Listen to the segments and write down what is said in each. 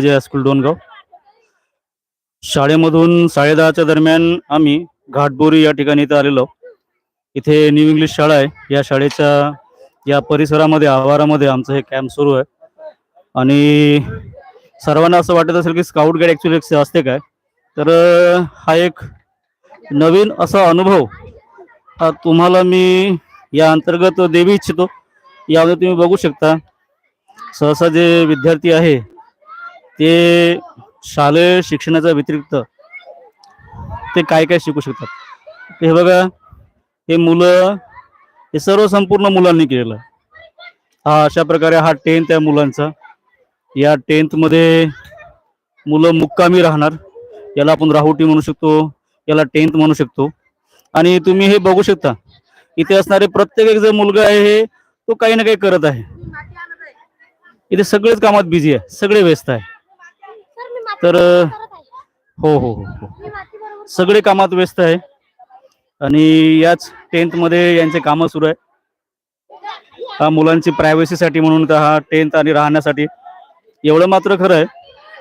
जे हायस्कूल डोनगाव. शाळेमधून साडेदहाच्या दरम्यान आम्ही घाटबोरी या ठिकाणी इथं आलेलो इथे न्यू इंग्लिश शाळा आहे. या शाळेच्या या परिसरामध्ये आवारामध्ये आमचं हे कॅम्प सुरू आहे. आणि सर्वांना असं वाटत असेल की स्काउट गाईड ॲक्च्युली असते काय? तर हा एक नवीन असा अनुभव हा तुम्हाला मी या अंतर्गत देवी इच्छितो. यामध्ये तुम्ही बघू शकता. सहसा जे विद्यार्थी आहे ते शालेय शिक्षणाच्या व्यतिरिक्त ते काय काय शिकू शकतात? हे बघा हे मुलं हे सर्व संपूर्ण मुलांनी केलेलं आहे. हा अशा प्रकारे हा टेन्थ आहे मुलांचा. या टेन्थमध्ये मुलं मुक्कामी राहणार. याला आपण राहुटी म्हणू शकतो याला टेन्थ म्हणू शकतो. आणि तुम्ही हे बघू शकता इथे असणारे प्रत्येक एक जो मुलगा आहे हे तो काही ना काही करत आहे. इथे सगळेच कामात बिझी आहे सगळे व्यस्त आहे. तर हो हो हो हो. सगळे कामात व्यस्त आहे. आणि याच टेन्थमध्ये यांचे कामं सुरू आहे. हा मुलांची प्रायव्हसीसाठी म्हणून तर हा टेन्थ आणि राहण्यासाठी. एवढं मात्र खरं आहे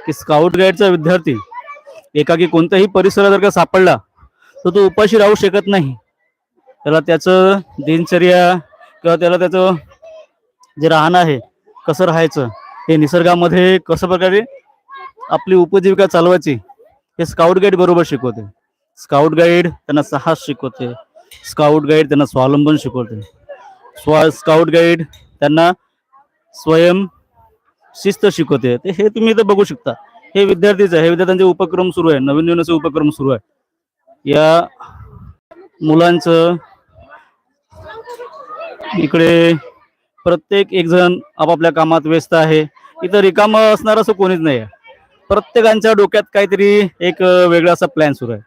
की स्काउट गाईडचा विद्यार्थी एकाकी कोणत्याही परिसरात जर का सापडला तर तो उपाशी राहू शकत नाही. त्याला त्याचं दिनचर्या किंवा त्याला त्याचं जे राहणं आहे कसं राहायचं हे निसर्गामध्ये कसं प्रकारे आपली उपजीविका चालवायची हे स्काउट गाईड बरोबर शिकवते. स्काउट गाईड त्यांना साहस शिकवते. स्काउट गाईड त्यांना स्वावलंबन शिकवते. स्वा स्काउट गाईड त्यांना स्वयं शिस्त शिकवते. ते हे तुम्ही इथं बघू शकता. हे विद्यार्थीच आहे. हे विद्यार्थ्यांचे उपक्रम सुरू आहे. नवीन नवीन असे उपक्रम सुरू आहे. या मुलांचं इकडे प्रत्येक एक जण आपापल्या कामात व्यस्त आहे. इथं रिकाम असणार असं कोणीच नाही आहे. प्रत्येकांच्या डोक्यात काहीतरी एक वेगळा असा प्लॅन सुरू आहे.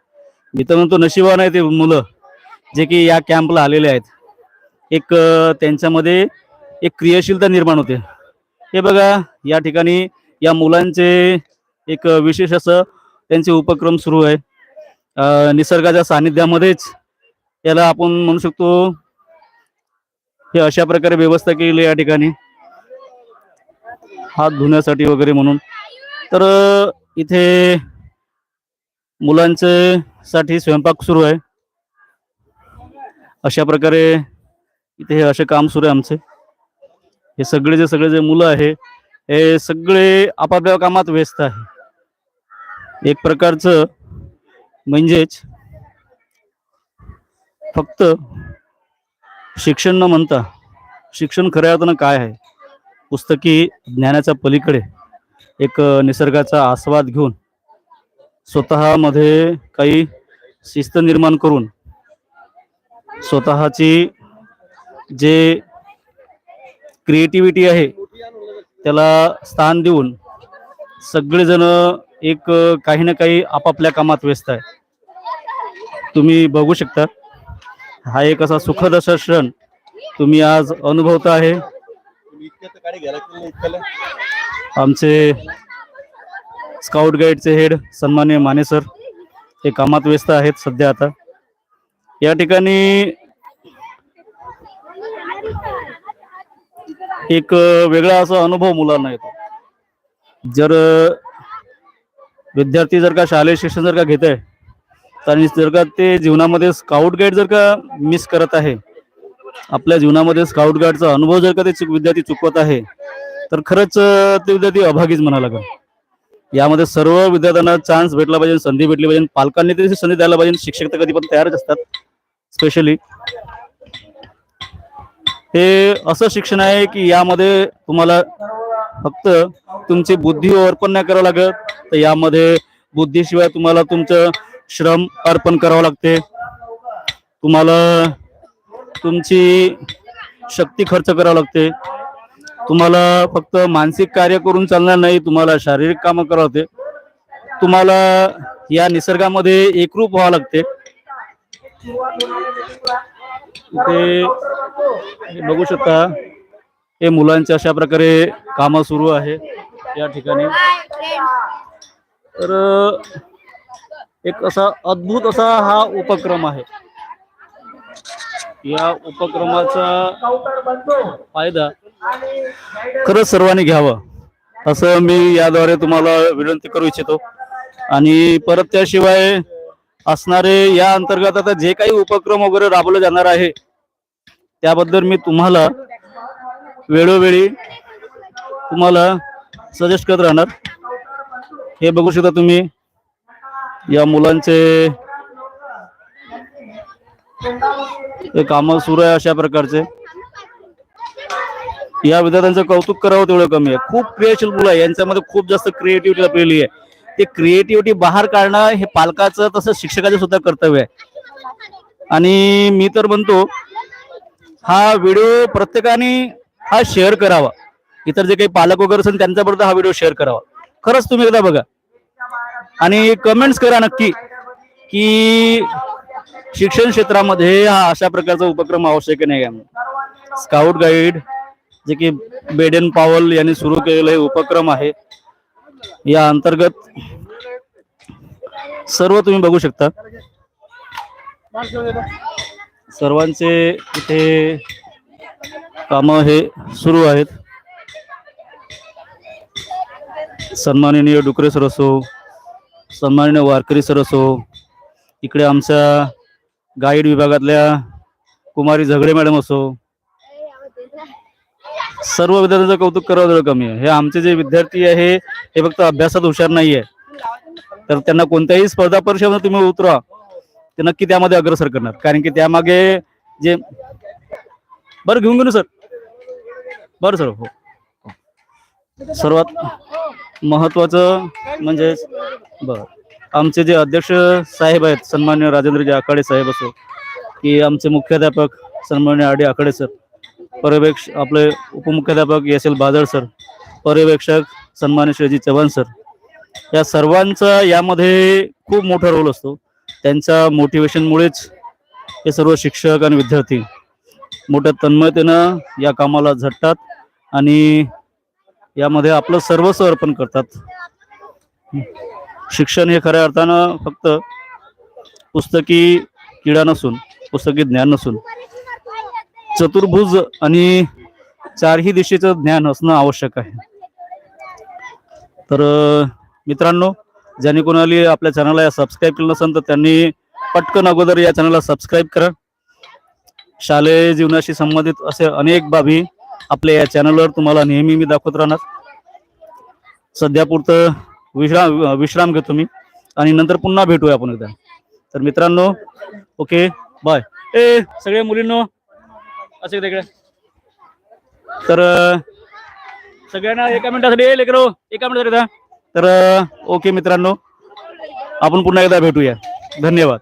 मी तर म्हणतो नशिबान आहे ते मुलं जे की या कॅम्पला आलेले आहेत. एक त्यांच्यामध्ये एक क्रियाशीलता निर्माण होते. हे बघा या ठिकाणी या मुलांचे एक विशेष असं त्यांचे उपक्रम सुरू आहे. निसर्गाच्या सानिध्यामध्येच याला आपण म्हणू शकतो हे अशा प्रकारे व्यवस्था केली या ठिकाणी. हात धुण्यासाठी वगैरे म्हणून. तर इथे मुलांचे साठी स्वयंपाक सुरू आहे. अशा प्रकारे इथे हे असे काम सुरू आहे आमचे. हे सगळे जे सगळे जे मुलं आहे हे सगळे आपापल्या कामात व्यस्त आहे. एक प्रकारचं म्हणजेच फक्त शिक्षण न म्हणता शिक्षण खऱ्या अर्थानं काय आहे? पुस्तकी ज्ञानाच्या पलीकडे एक निसर्गाचा आस्वाद घेऊन स्वतःमध्ये काही शिस्त निर्माण करून स्वतःची जे क्रिएटिव्हिटी आहे त्याला स्थान देऊन सगळेजण एक काही ना काही आपापल्या कामात व्यस्त आहे. तुम्ही बघू शकता हा एक असा सुखद असा क्षण तुम्ही आज अनुभवता आहे. आमचे स्काउट गाईडचे हेड सन्मान्य माने सर हे कामात व्यस्त आहेत सध्या आता. या ठिकाणी एक वेगळा असा अनुभव मुलांना येतो. जर विद्यार्थी जर का शालेय शिक्षण जर का घेत आहे आणि जर का ते जीवनामध्ये स्काउट गाईड जर का मिस करत आहे आपल्या जीवनामध्ये स्काउट गाईडचा अनुभव जर का ते चुक- विद्यार्थी चुकवत आहे तर खरंच ते विद्यार्थी अभागीच म्हणावं लागेल. यामध्ये सर्व विद्यार्थ्यांना चान्स भेटला पाहिजे संधी भेटली पाहिजे. पालकांनी तरी संधी द्यायला पाहिजे. शिक्षक तर कधी पण तयारच असतात स्पेशली हे असं शिक्षण आहे की यामध्ये तुम्हाला फक्त तुमची बुद्धी अर्पण नाही करावं लागत. तर यामध्ये बुद्धीशिवाय तुम्हाला तुमचं श्रम अर्पण करावं लागते. तुम्हाला तुमची शक्ती खर्च करावं लागते. तुम्हाला फक्त मानसिक कार्य करून चालणार नाही तुम्हाला शारीरिक कामं करावं तुम्हाला या निसर्गामध्ये एकरूप व्हावं लागते. ते बघू शकता हे मुलांच्या अशा प्रकारे कामं सुरू आहे या ठिकाणी. तर एक असा अद्भुत असा हा उपक्रम आहे. या उपक्रमाचा फायदा खरंच सर्वांनी घ्यावं. असं मी याद्वारे तुम्हाला विनंती करू इच्छितो. आणि परत त्याशिवाय असणारे या अंतर्गत आता जे काही उपक्रम वगैरे राबवले जाणार आहे त्याबद्दल मी तुम्हाला वेळोवेळी तुम्हाला सजेस्ट करत राहणार. हे बघू शकता तुम्ही या मुलांचे हे सुरू आहे अशा प्रकारचे. या विद्यार्थ्यांचं कौतुक करावं तेवढं कमी आहे. खूप क्रियाशील मुलं आहे. यांच्यामध्ये खूप जास्त क्रिएटिव्हिटी लपलेली आहे. ते क्रिएटिव्हिटी बाहेर काढणं हे पालकाचं तसं शिक्षकाचं सुद्धा कर्तव्य आहे. आणि मी तर म्हणतो हा व्हिडिओ प्रत्येकाने हा शेअर करावा. इतर जे काही पालक वगैरे असेल त्यांच्याबरोबर हा व्हिडिओ शेअर करावा. खरंच तुम्ही एकदा बघा. आणि कमेंट्स करा नक्की की शिक्षण क्षेत्रामध्ये हा अशा प्रकारचा उपक्रम आवश्यक नाही आहे स्काउट गाईड जे की बेडेन पावल यांनी सुरू केलेला हे उपक्रम आहे. या अंतर्गत सर्व तुम्ही बघू शकता. सर्वांचे इथे काम हे सुरू आहेत. सन्माननीय डुकरे सर असो सन्माननीय वारकरी सर असो इकडे आमच्या गाईड विभागातल्या कुमारी झगडे मॅडम असो सर्व विद्यार्थ्यांचं कौतुक करावं कमी आहे. हे आमचे जे विद्यार्थी आहे हे फक्त अभ्यासात हुशार नाही आहे तर त्यांना कोणत्याही स्पर्धा परीक्षेमध्ये तुम्ही उतरा ते नक्की त्यामध्ये अग्रसर करणार. कारण की त्यामागे जे बरं घेऊन घेऊ ना सर. बरं सर हो. सर्वात महत्वाचं म्हणजे बरं. आमचे जे अध्यक्ष साहेब आहेत सन्मान्य राजेंद्रजी आखाडे साहेब असो की आमचे मुख्याध्यापक सन्मान्य आर डी आखाडे सर पर्यवेक्ष आपले उपमुख्याध्यापक एस एल बादळ सर पर्यवेक्षक सन्मान्य श्रीजी चव्हाण सर. या सर्वांचा यामध्ये खूप मोठा रोल असतो. त्यांच्या मोटिवेशनमुळेच हे सर्व शिक्षक आणि विद्यार्थी मोठ्या तन्मयतेनं या कामाला झटतात आणि यामध्ये आपलं सर्वस्व अर्पण करतात. शिक्षण हे खऱ्या अर्थानं फक्त पुस्तकी किडा नसून पुस्तकी ज्ञान नसून चतुर्भुज आणि चारही दिशेचं ज्ञान असणं आवश्यक आहे. तर मित्रांनो ज्यांनी कोणाला आपल्या चॅनलला सबस्क्राईब केलं नसेल तर त्यांनी पटकन अगोदर या चॅनलला सबस्क्राईब करा. शालेय जीवनाशी संबंधित असे अनेक बाबी आपल्या या चॅनलवर तुम्हाला नेहमी मी दाखवत राहणार. सध्या पुरतं विश्राम विश्राम घेतो मी आणि नंतर पुन्हा भेटूया आपण एकदा. तर मित्रांनो ओके बाय. ए सगळ्या मुलींनो असे तिकडे तर सगळ्यांना एका मिनिटासाठी ए लेकरो एका मिनिटासाठी तर ओके मित्रांनो आपण पुन्हा एकदा भेटूया. धन्यवाद.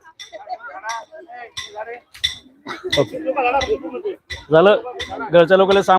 ओके. झालं? घरच्या लोकांना सांग